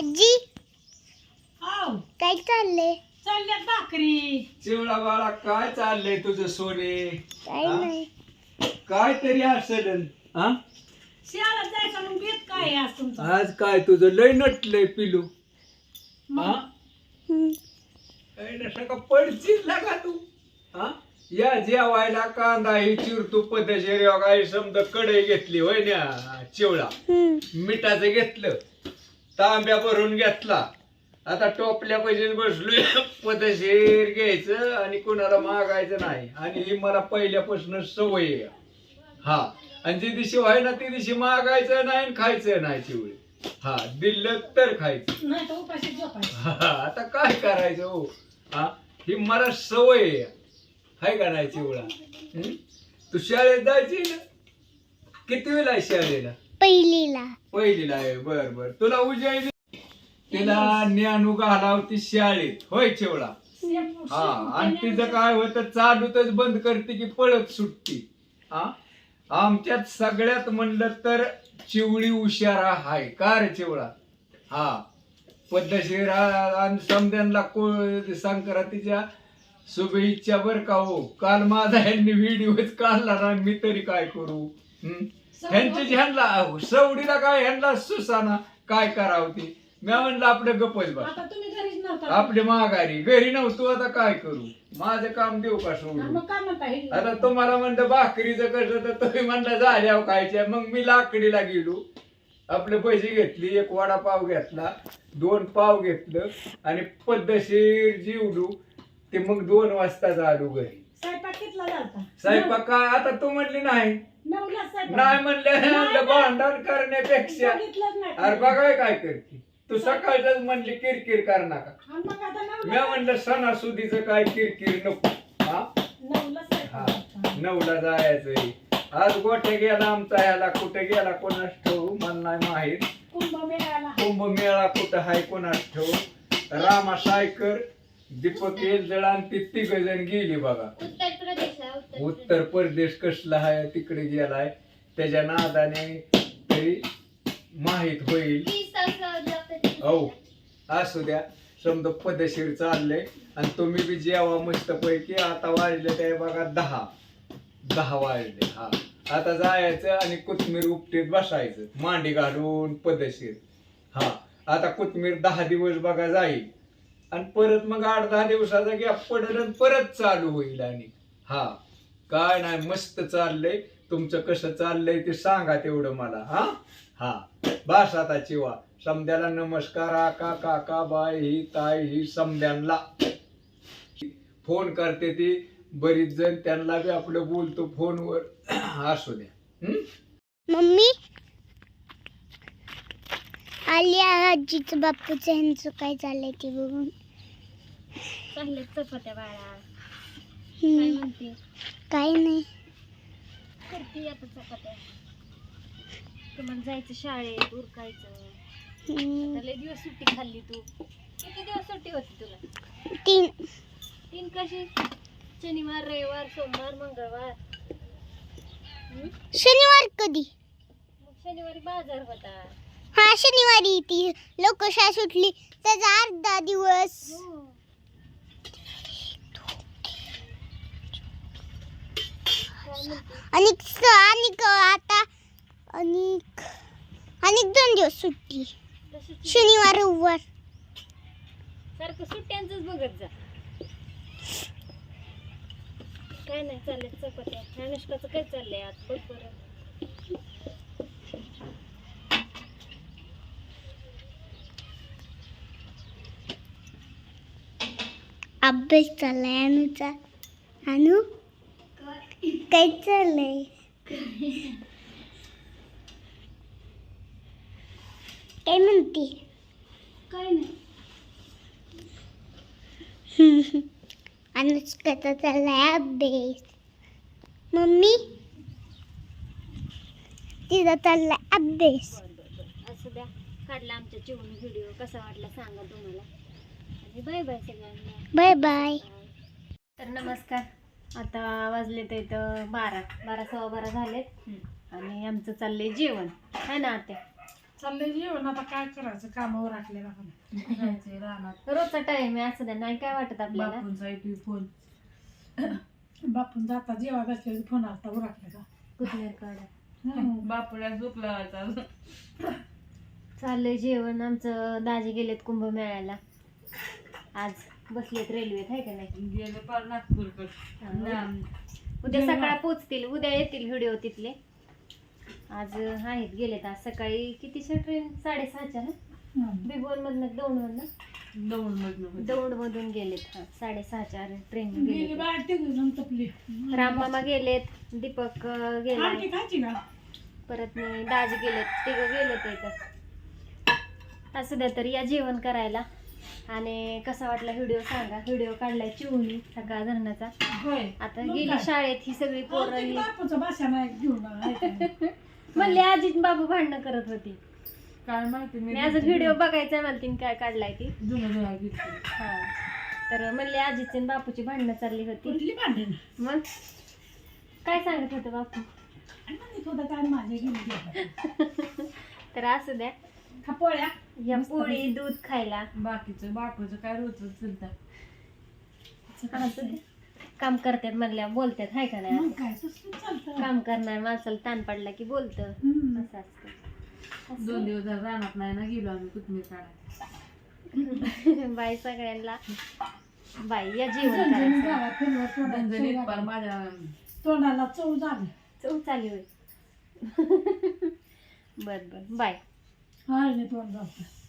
आजी. आव काय चाललंय? चालल्यात भाकरी. चिवळा बाळा काय चाललंय तुझं सोने? काय हा? नाही. काय तरी असेल. हा? जायचं मग बेत काय आहे आज तुमचं? आज काय तुझं? लय नटलंय पिलू. हा? हम्म. काय नसं का पडचील ना का तू? हा? या जेवायला कांदा ही चिरतू पद्धतशीर काय समजा कढई घेतली होय ना चिवळा हम्म. मिठाचं घेतलं. तांब्या भरून घेतला. आता टोपल्या पैसे बसलोय. पदशीर घ्यायचं आणि कोणाला मागायचं नाही. आणि ही मला पहिल्यापासून सवय आहे. हा. आणि जी दिवशी व्हाय ना ती दिवशी मागायचं नाही आणि खायचं नाही चिवळी हा. दिलं तर खायचं. नाही तर उपाशी झोपायचं. हा, आता काय करायचं हो? हा. ही मला सवय आहे. हाय का नाही चिवळा हं? तू शाळेत जायची ना? किती वेळा आहे शाळेला? पहिलीला. पहिलीला आहे बर बर. तुला उजळली तिला ज्ञानू घालावती शाळेत. होय चेवळा हा आणि तिचं काय होतं चालूतच बंद करते की पळत सुटती. हा? आमच्यात सगळ्यात म्हणलं तर चिवळी हुशारा हाय. का रे चिवळा हा. पद्धतशीर आणि समद्यांना को संक्रांतीच्या शुभेच्छा बर का हो? काल माझा यांनी व्हिडिओच काढला ना मी तरी काय करू? हम्म? ह्यांची ह्यांना सवडीला काय ह्यांना सुसाना काय करावं ती? मी म्हणलं आपलं गपच बस. आता तुम्ही घरीच नव्हता. आपली माघारी घरी नव्हतो आता काय करू? माझं काम देऊ का सोडून? मग काय म्हणता हे? आता तुम्हाला म्हणलं भाकरीचं कसं तर तुम्ही म्हणलं झाल्यावर खायच्या. मग मी लाकडीला गेलो. आपले पैसे घेतले एक वडापाव घेतला दोन पाव घेतलं आणि पद्धतशीर जीवलू. ते मग दोन वाजताच आलो घरी. स्वयंपाक कितला झालता स्वयंपाक काय आता तू म्हणली नाही. स्वयंपाक. नाही म्हणलं भांडण करण्यापेक्षा. बघितलंच नाही. अरे बघाय काय करते? तू सकाळच म्हणली किरकिर कर नका आणि मग आता मी म्हणलं सणासुदीचं काय किरकिर नको. हा? नऊला हा. स्वयंपाक झालता. नऊला जायचंय. आज गोठे गेला आमचा ह्याला कुठे गेला कोणास ठेवू मला नाही माहीत. कुंभमेळ्याला. कुंभमेळा कुठं आहे कोणास ठेवू रामा सायकर दीपक येलजळ आणि ती तिघ जण गेली बघा. उत्तर प्रदेश उत्तर प्रदेश. कसला आहे तिकडे गेलाय. त्याच्या नादाने तरी माहीत होईल. हो असू द्या. समजा पदशीर चाललंय आणि तुम्ही बी जेवा मस्त पैकी आता वाजले ते बघा दहा. दहा वाजले हा. आता जायचं आणि कोथमीर उपटीत बसायचं. मांडी घालून पदशीर. हा. आता कोथमीर दहा दिवस बघा जाईल. आणि परत मग आठ दहा दिवसाचा गॅप पडेल आणि परत चालू होईल आणि. हा. काय नाही मस्त चाललंय. तुमचं कसं चाललंय ते सांगा तेवढं मला हा? हा. बास आता चिवा. समद्याला नमस्कार आका काका बाय ही ताई ही समद्यांना. फोन करते ती. बरीच जण त्यांना बी आपलं बोलतो फोनवर. असू द्या. मम्मी? आली आजीचं बापूचं ह्यांचं काय चाललंय ते बघून? चांगले चपात्या बाळा. काय. म्हणते? काय नाही. करते आता चपात्या तुम्हाला जायचं शाळेत उरकायचं. हम्म. आता लय दिवस सुट्टी खाल्ली तू. किती दिवस सुट्टी होती तुला? तीन. तीन कशी? शनिवार रविवार सोमवार मंगळवार? शनिवार कधी? मग शनिवारी बाजार होता. हा शनिवारी ती लोकशाही सुटली. त्याचा अर्धा दिवस. हो. आणि आणि आता आणि आणि दोन दिवस सुट्टी. शनिवार रविवार. सारखं सुट्ट्यांचंच बघत जा. काय नाही चाललंय चपात्या. अनुष्काचं काय चाललंय आज? बघ बरं. अभ्यास चाललाय अनुचा अनु काय चाललंय? काय म्हणते? काय नाही. अनुष्काचा चाललाय अभ्यास मम्मी? तिचा चाललाय अभ्यास असं द्या. काढला आमच्या चिवून व्हिडिओ कसा वाटला सांगा तुम्हाला. आणि बाय बाय सगळ्यांना. बाय बाय तर नमस्कार. आता वाजले तर इथं बारा. बारा सव्वा बारा झालेत. आणि आमचं चाललंय जेवण. आहे ना आत्या? चाललंय जेवण. आता काय करायचं? कामावर राखले जायचंय रानात रोजचा टाइम आहे असं द्या नाही. काय वाटत आपल्याला? फोन बापून जाता जेव्हा बसले फोन आलता उरकले का? कुठल्या काढा बापूला झोप लावायचा चाललंय जेवण. आमचं दाजी गेलेत कुंभमेळ्याला. आज बसलेत रेल्वेत आहे का नाही? गेले पार नागपूरकडे. उद्या सकाळ पोचतील उद्या येतील व्हिडिओ तिथले. आज आहेत गेलेत आज सकाळी. कितीच्या ट्रेन साडेसहाच्या ना? बिगोन मधनं दौंड मधनं दौंड मधनं दौंड मधून गेलेत हा साडेसहाच्या ट्रेन गेली राममामा गेलेत दीपक का? परत मी दाजी गेलेत तिघं गेलेत इथं असू द्या तर या जेवण करायला. आणि कसा वाटला व्हिडिओ सांगा. व्हिडिओ काढलाय चिवणी सकाळ धरणाचा होय. आता मग गेली काय? शाळेत ही सगळी पोरं आणखी ही- बापूचा भाषा नाही घेऊन ऐकायला. म्हणले आजी बाबू भांडणं करत होती. काय माहिती मी आज व्हिडिओ बघायचा मला तिने काय काढलाय ती. जुनं जुना घेतली हा. तर म्हणले आजीची आणि बापूची भांडणं चालली होती. कुठली भांडण? मग काय सांगत होतं बापू? आणि म्हणत होता काय माझ्या घेऊन. तर असू द्या. खा या पोळी दूध खायला. बाकीचं बापूचं काय रोजच चलतं असू. काम करतात म्हणल्या बोलतात हाय का नाही? मग असं? काय तसलं चालतं. काम करणार माणसाला ताण पडला की बोलतं. हम्म. असं असतं. दोन दिवस झाले रानात नाही ना गेलो आम्ही कोथमीर काढायला. बाय सगळ्यांना. बाय या जेवण झणझणीत करायचं. झाला, फिरवा, तोंडाला झणझणीत चव पार. माझ्या तोंडाला चव झाली. चव चालू होय. बर बर. बाय. हा तोंड जातं